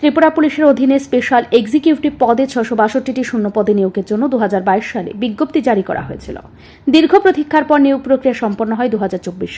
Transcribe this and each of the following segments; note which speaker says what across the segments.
Speaker 1: ত্রিপুরা পুলিশের অধীনে special executive পদে ছশো বাষট্টিটি পদে নিয়োগের জন্য দু সালে বিজ্ঞপ্তি জারি করা হয়েছিল। দীর্ঘ প্রতীক্ষার পর নিয়োগ প্রক্রিয়া সম্পন্ন হয় দু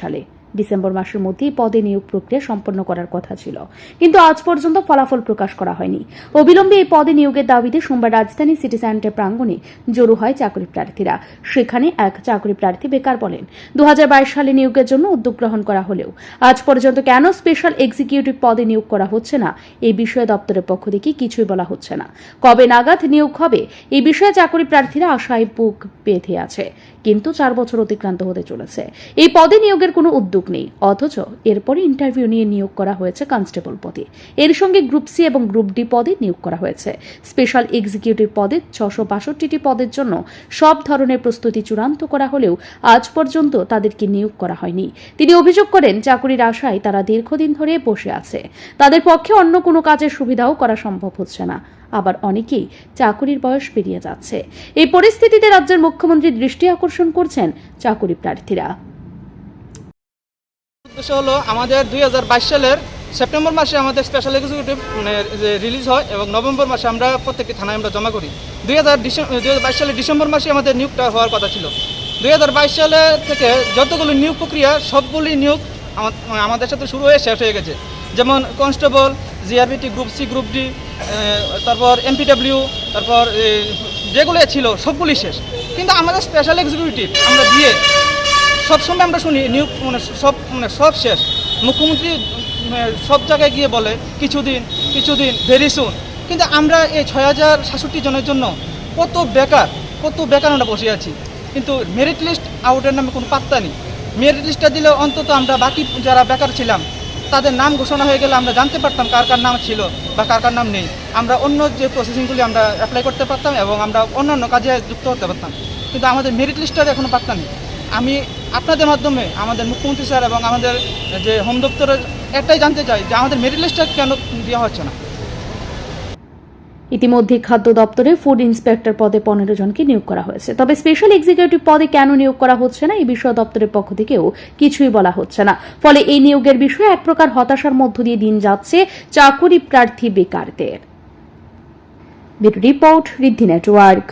Speaker 1: সালে। ডিসেম্বর মাসের মধ্যেই পদে নিয়োগ প্রক্রিয়া সম্পন্ন করার কথা ছিল। কিন্তু আজ পর্যন্ত ফলাফল প্রকাশ করা হয়নি। অবিলম্বে এই পদে নিয়োগের দাবিতে সোমবার রাজধানী সিটি সেন্টার প্রাঙ্গণে জড়ো হয় চাকরি প্রার্থীরা। সেখানে এক চাকরি প্রার্থী বেকার বলেন দু হাজার বাইশ সালে নিয়োগের জন্য উদ্যোগ গ্রহণ করা হলেও আজ পর্যন্ত কেন স্পেশাল এক্সিকিউটিভ পদে নিয়োগ করা হচ্ছে না? এই বিষয়ে দপ্তরের পক্ষ থেকে কিছুই বলা হচ্ছে না। কবে নাগাদ, নিয়োগ হবে এই বিষয়ে চাকরি প্রার্থীরা আশায় বুক বেঁধে আছে। কিন্তু চার বছর অতিক্রান্ত হতে চলেছে। এই পদে নিয়োগের কোনো উদ্যোগ নেই। অথচ এরপরে ইন্টারভিউ নিয়ে নিয়োগ করা হয়েছে কনস্টেবল পদে। এর সঙ্গে গ্রুপ সি এবং গ্রুপ ডি পদে নিয়োগ করা হয়েছে। স্পেশাল এক্সিকিউটিভ পদে ছশো বাষট্টিটি পদের জন্য সব ধরনের প্রস্তুতি চূড়ান্ত করা হলেও আজ পর্যন্ত তাদেরকে নিয়োগ করা হয়নি। তিনি অভিযোগ করেন, চাকরির আশায় তারা দীর্ঘদিন ধরে বসে আছে। তাদের পক্ষে অন্য কোনো কাজের সুবিধাও করা সম্ভব হচ্ছে না। আবার অনেকেই চাকুরির বয়স পেরিয়ে যাচ্ছে। এই পরিস্থিতিতে রাজ্যের মুখ্যমন্ত্রী দৃষ্টি আকর্ষণ করছেন চাকুরি প্রার্থীরা।
Speaker 2: উদ্দেশ্য হলো আমাদের দুই সালের সেপ্টেম্বর মাসে আমাদের স্পেশাল এক্সিকিউটিভ মানে রিলিজ হয় এবং নভেম্বর মাসে আমরা প্রত্যেকটি থানায় আমরা জমা করি। দুই হাজার সালের ডিসেম্বর মাসে আমাদের নিয়োগটা হওয়ার কথা ছিল। দুই হাজার বাইশ সালে থেকে যতগুলো নিয়োগ প্রক্রিয়া সবগুলি নিয়োগ আমাদের সাথে শুরু হয়ে শেষ হয়ে গেছে। যেমন constable, GRBT, group C, group D তারপর এমপিডব্লিউ, তারপর যেগুলো ছিল সবগুলি শেষ। কিন্তু আমাদের স্পেশাল এক্সিকিউটিভ আমরা দিয়ে, সবসময় আমরা শুনি, নিয়োগ মানে সব মানে সব শেষ। মুখ্যমন্ত্রী মানে সব জায়গায় গিয়ে বলে, কিছুদিন কিছুদিন ভেরি সুন কিন্তু আমরা এই ছয় হাজার সাতষট্টি জনের জন্য কত বেকার কত বেকার আমরা বসে আছি। কিন্তু মেরিট লিস্ট আউটের নামে কোনো পাত্তা নেই। মেরিট লিস্টটা দিলে অন্তত আমরা বাকি যারা বেকার ছিলাম তাদের নাম ঘোষণা হয়ে গেলে আমরা জানতে পারতাম কার কার নাম ছিল বা কার কার নাম নেই। আমরা অন্য যে প্রসেসিংগুলি আমরা অ্যাপ্লাই করতে পারতাম এবং আমরা অন্যান্য কাজে যুক্ত হতে পারতাম। কিন্তু আমাদের মেরিট লিস্টটা এখনও পাত্তা নেই। আমি আপনাদের মাধ্যমে আমাদের মুখ্যমন্ত্রী স্যার এবং আমাদের যে হোম দপ্তরের একটাই জানতে চাই যে আমাদের মেরিট লিস্টটা কেন দেওয়া হচ্ছে না?
Speaker 1: ইতিমধ্যে খাদ্য দপ্তরে ফুড ইন্সপেক্টর পদে পনেরো জনকে নিয়োগ করা হয়েছে। তবে স্পেশাল এক্সিকিউটিভ পদে কেন নিয়োগ করা হচ্ছে না, এই বিষয়ে দপ্তরের পক্ষ থেকেও কিছুই বলা হচ্ছে না। ফলে এই নিয়োগের বিষয়ে এক প্রকার হতাশার মধ্য দিয়ে দিন যাচ্ছে চাকুরি প্রার্থী বেকারদের। Report Riddhi network.